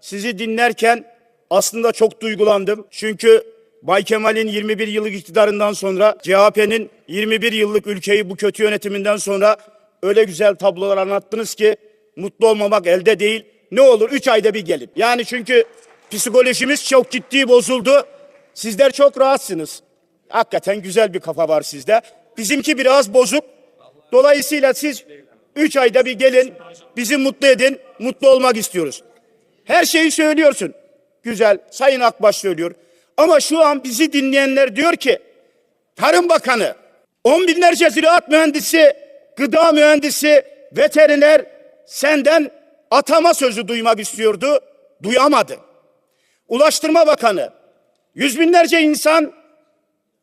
sizi dinlerken aslında çok duygulandım. Çünkü Bay Kemal'in 21 yıllık iktidarından sonra CHP'nin 21 yıllık ülkeyi bu kötü yönetiminden sonra öyle güzel tablolar anlattınız ki mutlu olmamak elde değil. Ne olur 3 ayda bir gelin. Yani çünkü psikolojimiz çok ciddi bozuldu. Sizler çok rahatsınız. Hakikaten güzel bir kafa var sizde. Bizimki biraz bozuk. Dolayısıyla siz 3 ayda bir gelin, bizi mutlu edin. Mutlu olmak istiyoruz. Her şeyi söylüyorsun. Güzel. Sayın Akbaş söylüyor. Ama şu an bizi dinleyenler diyor ki Tarım Bakanı, on binlerce ziraat mühendisi, gıda mühendisi, veteriner senden atama sözü duymak istiyordu. Duyamadı. Ulaştırma Bakanı, yüz binlerce insan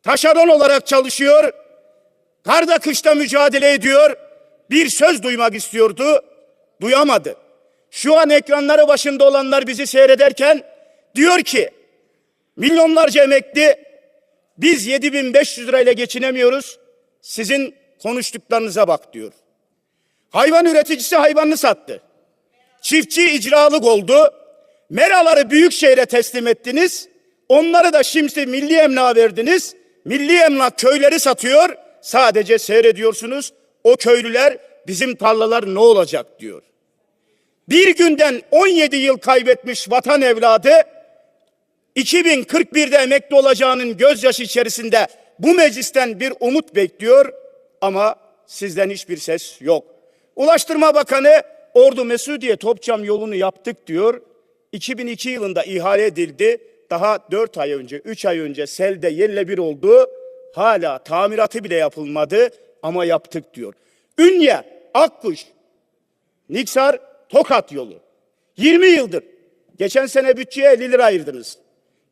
taşeron olarak çalışıyor. Karda kışta mücadele ediyor. Bir söz duymak istiyordu. Duyamadı. Şu an ekranları başında olanlar bizi seyrederken diyor ki milyonlarca emekli biz 7500 lirayla geçinemiyoruz. Sizin konuştuklarınıza bak diyor. Hayvan üreticisi hayvanını sattı. Çiftçi icralık oldu. Meraları büyük şehre teslim ettiniz. Onları da şimdi milli emlağa verdiniz. Milli emlak köyleri satıyor. Sadece seyrediyorsunuz. O köylüler bizim tarlalar ne olacak diyor. Bir günden 17 yıl kaybetmiş vatan evladı 2041'de emekli olacağının gözyaşı içerisinde bu meclisten bir umut bekliyor ama sizden hiçbir ses yok. Ulaştırma Bakanı Ordu Mesudiye Topçam yolunu yaptık diyor. 2002 yılında ihale edildi. Daha 4 ay önce, 3 ay önce selde yerle bir oldu. Hala tamiratı bile yapılmadı ama yaptık diyor. Ünye, Akkuş, Niksar, Tokat yolu. 20 yıldır. Geçen sene bütçeye 50 lira ayırdınız.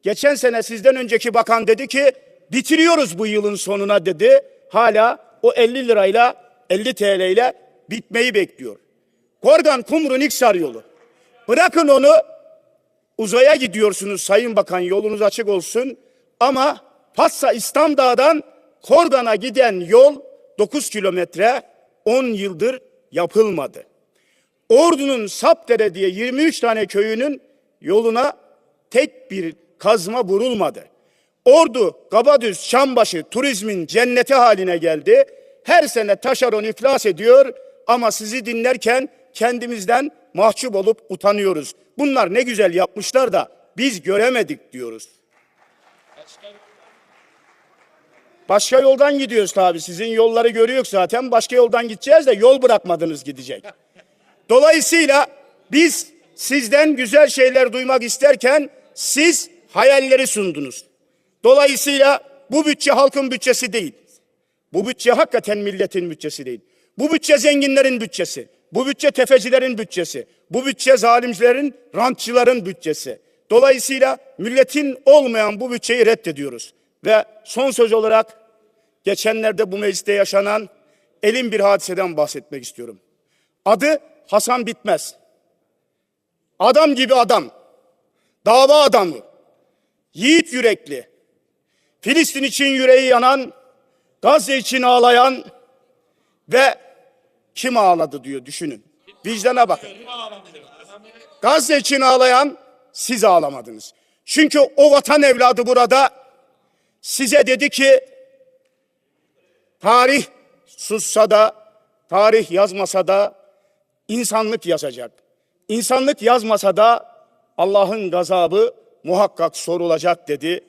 Geçen sene sizden önceki bakan dedi ki bitiriyoruz bu yılın sonuna dedi. Hala o 50 lirayla 50 TL ile bitmeyi bekliyor. Korgan Kumru Niksar yolu. Bırakın onu uzaya gidiyorsunuz Sayın Bakan yolunuz açık olsun. Ama Passa İstamdağ'dan Korgan'a giden yol 9 kilometre 10 yıldır yapılmadı. Ordu'nun Sapdere diye 23 tane köyünün yoluna tek bir kazma vurulmadı. Ordu, Kabadüz, Şambaşı turizmin cenneti haline geldi. Her sene taşeron iflas ediyor ama sizi dinlerken kendimizden mahcup olup utanıyoruz. Bunlar ne güzel yapmışlar da biz göremedik diyoruz. Başka yoldan gidiyoruz tabii. Sizin yolları görüyoruz zaten. Başka yoldan gideceğiz de yol bırakmadınız gidecek. Dolayısıyla biz sizden güzel şeyler duymak isterken siz hayalleri sundunuz. Dolayısıyla bu bütçe halkın bütçesi değil. Bu bütçe hakikaten milletin bütçesi değil. Bu bütçe zenginlerin bütçesi. Bu bütçe tefecilerin bütçesi. Bu bütçe zalimcilerin, rantçıların bütçesi. Dolayısıyla milletin olmayan bu bütçeyi reddediyoruz. Ve son söz olarak geçenlerde bu mecliste yaşanan elin bir hadiseden bahsetmek istiyorum. Adı Hasan Bitmez. Adam gibi adam. Dava adamı. Yiğit yürekli. Filistin için yüreği yanan, Gazze için ağlayan ve kim ağladı diyor düşünün. Vicdana bakın. Gazze için ağlayan siz ağlamadınız. Çünkü o vatan evladı burada size dedi ki tarih sussa da tarih yazmasa da insanlık yazacak. İnsanlık yazmasa da Allah'ın gazabı muhakkak sorulacak dedi.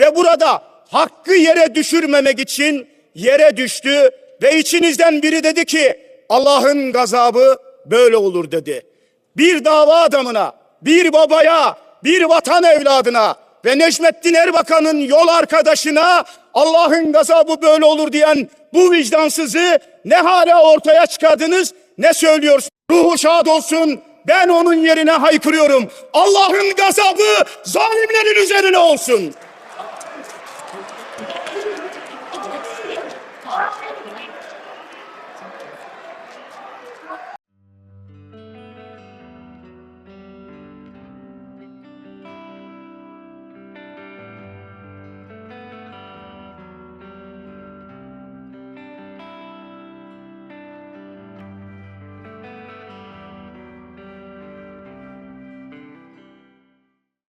Ve burada hakkı yere düşürmemek için yere düştü ve içinizden biri dedi ki Allah'ın gazabı böyle olur dedi. Bir dava adamına, bir babaya, bir vatan evladına ve Necmettin Erbakan'ın yol arkadaşına Allah'ın gazabı böyle olur diyen bu vicdansızı ne hala ortaya çıkardınız ne söylüyorsunuz? Ruhu şad olsun. Ben onun yerine haykırıyorum. Allah'ın gazabı zalimlerin üzerine olsun.